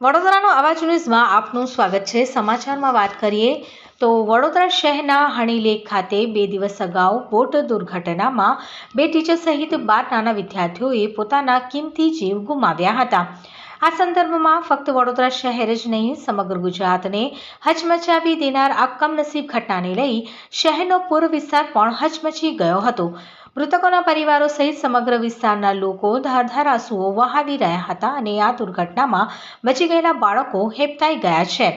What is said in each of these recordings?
વડોદરાનો અવાજ ન્યૂઝમાં આપનું સ્વાગત છે. સમાચારમાં વાત કરીએ તો વડોદરા શહેરના હણીલેક ખાતે બે દિવસ અગાઉ બોટ દુર્ઘટનામાં બે ટીચર સહિત બાર નાના વિદ્યાર્થીઓએ પોતાના કિંમતી જીવ ગુમાવ્યા હતા. આ સંદર્ભમાં ફક્ત વડોદરા શહેર જ નહીં, સમગ્ર ગુજરાતને હચમચાવી દેનાર આ કમનસીબ ઘટનાને લઈ શહેરનો પૂર્વ વિસ્તાર પણ હચમચી ગયો હતો. મૃતકોના પરિવારો સહિત સમગ્ર વિસ્તારના લોકો ધારધાર આંસુઓ વહાવી રહ્યા હતા અને આ દુર્ઘટનામાં બચી ગયેલા બાળકો હેપતાઈ ગયા છે.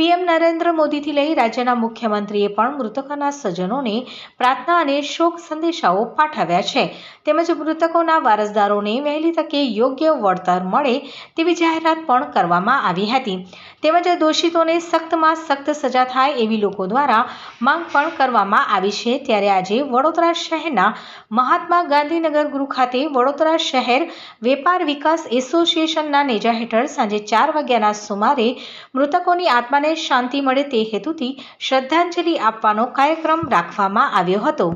પીએમ નરેન્દ્ર મોદીથી લઈ રાજ્યના મુખ્યમંત્રીએ પણ મૃતકોના સ્વજનોને પ્રાર્થના અને શોક સંદેશાઓ પાઠવ્યા છે. તેમજ મૃતકોના વારસદારોને વહેલી તકે યોગ્ય વળતર મળે તેવી જાહેરાત પણ કરવામાં આવી હતી. તેમજ દોષિતોને સખ્તમાં સખ્ત સજા થાય એવી લોકો દ્વારા માંગ પણ કરવામાં આવી છે. ત્યારે આજે વડોદરા શહેરના મહાત્મા ગાંધીનગર ગૃહ ખાતે વડોદરા શહેર વેપાર વિકાસ એસોસિએશનના નેજા હેઠળ સાંજે ચાર વાગ્યાના સુમારે મૃતકોની આત્માને શાંતિ મળે તે હેતુથી શ્રદ્ધાંજલિ આપવાનો કાર્યક્રમ રાખવામાં આવ્યો હતો.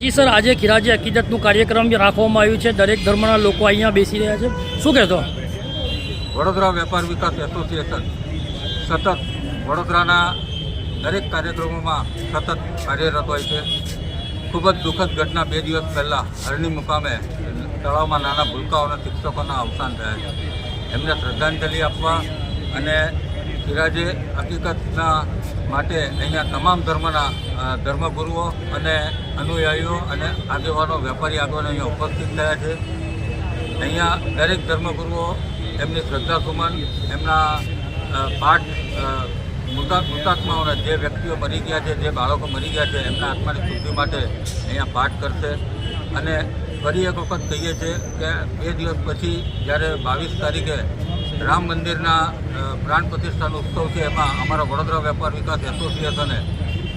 જી સર આજે ખીરાજી હકીકતનું કાર્યક્રમ રાખવામાં આવ્યું છે. દરેક ધર્મના લોકો અહીંયા બેસી રહ્યા છે. શું કહેતો વડોદરા વેપાર વિકાસ એસોસિએશન સતત વડોદરાના દરેક કાર્યક્રમોમાં સતત કાર્યરત હોય છે. ખૂબ જ દુઃખદ ઘટના બે દિવસ પહેલાં હરણી મુકામે તળાવમાં નાના ભૂલકાઓના શિક્ષકોના અવસાન થયા છે. એમને શ્રદ્ધાંજલિ આપવા અને સિરાજે હકીકતના માટે અહીંયા તમામ ધર્મના ધર્મગુરુઓ અને અનુયાયીઓ અને આગેવાનો, વેપારી આગેવાનો અહીંયા ઉપસ્થિત થયા છે. અહીંયા દરેક ધર્મગુરુઓ એમની શ્રદ્ધાસુમન, એમના પાઠ મૃતા, મૃતાત્માઓના જે વ્યક્તિઓ મરી ગયા છે, જે બાળકો મરી ગયા છે, એમના આત્માની શુદ્ધિ માટે અહીંયા પાઠ કરશે. અને ફરી એક વખત કહીએ છીએ કે બે દિવસ પછી જ્યારે બાવીસ તારીખે રામ મંદિરના પ્રાણ પ્રતિષ્ઠાનો ઉત્સવ છે. એમાં અમારા વડોદરા વેપાર વિકાસ એસોસિએશને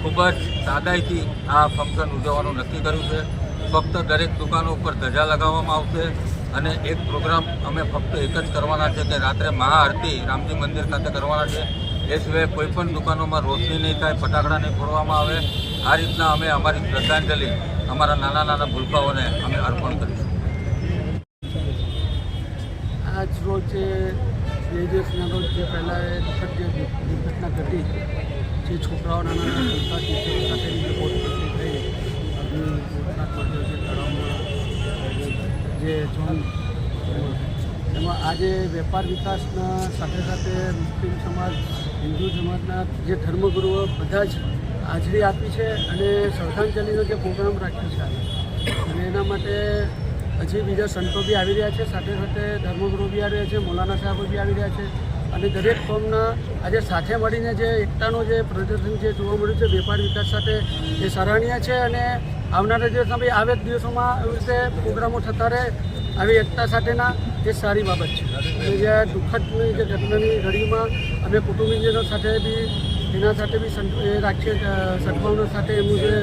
ખૂબ જ સાદાઈથી આ ફંક્શન ઉજવવાનું નક્કી કર્યું છે. ફક્ત દરેક દુકાનો ઉપર ધજા લગાવવામાં આવશે અને એક પ્રોગ્રામ અમે ફક્ત એક જ કરવાના છે કે રાત્રે મહાઆરતી રામજી મંદિર ખાતે કરવાના છે. એ સિવાય કોઈપણ દુકાનોમાં રોશની નહીં થાય, ફટાકડા નહીં ફોડવામાં આવે. આ રીતના અમે અમારી શ્રદ્ધાંજલિ અમારા નાના નાના ભૂલકાઓને અમે અર્પણ કરીશું. આજ રોજ બે દિવસના રોજ જે પહેલાં એ વખત જે દુર્ઘટના ઘટી, જે છોકરાઓ નાના ભૂલકા ટીચરો સાથેની જે પોતપોતી થઈ અગ્નિ પડ્યો જે તળાવમાં જે જોન, એમાં આજે વેપાર વિકાસના સાથે સાથે મુસ્લિમ સમાજ, હિન્દુ સમાજના જે ધર્મગુરુઓ બધા જ હાજરી આપી છે અને શ્રદ્ધાંજલિનો જે પ્રોગ્રામ રાખ્યો છે. અને એના માટે હજી બીજા સંતો બી આવી રહ્યા છે, સાથે સાથે ધર્મગુરુ બી આવી રહ્યા છે, મૌલાના સાહેબો બી આવી રહ્યા છે. અને દરેક કોમના આજે સાથે મળીને જે એકતાનું જે પ્રદર્શન જે જોવા મળ્યું છે, વેપાર વિકાસ સાથે, એ સરાહનીય છે અને આવનારા દિવસમાં બી આવે દિવસોમાં એવી રીતે પ્રોગ્રામો થતા રહે, આવી એકતા સાથેના એ સારી બાબત છે. અને જે દુઃખદની જે ઘટનાની ઘડીમાં અમે કુટુંબીજનો સાથે બી, એના સાથે બી સંતો, એ રાખીએ સદભાવના સાથે એમનું જે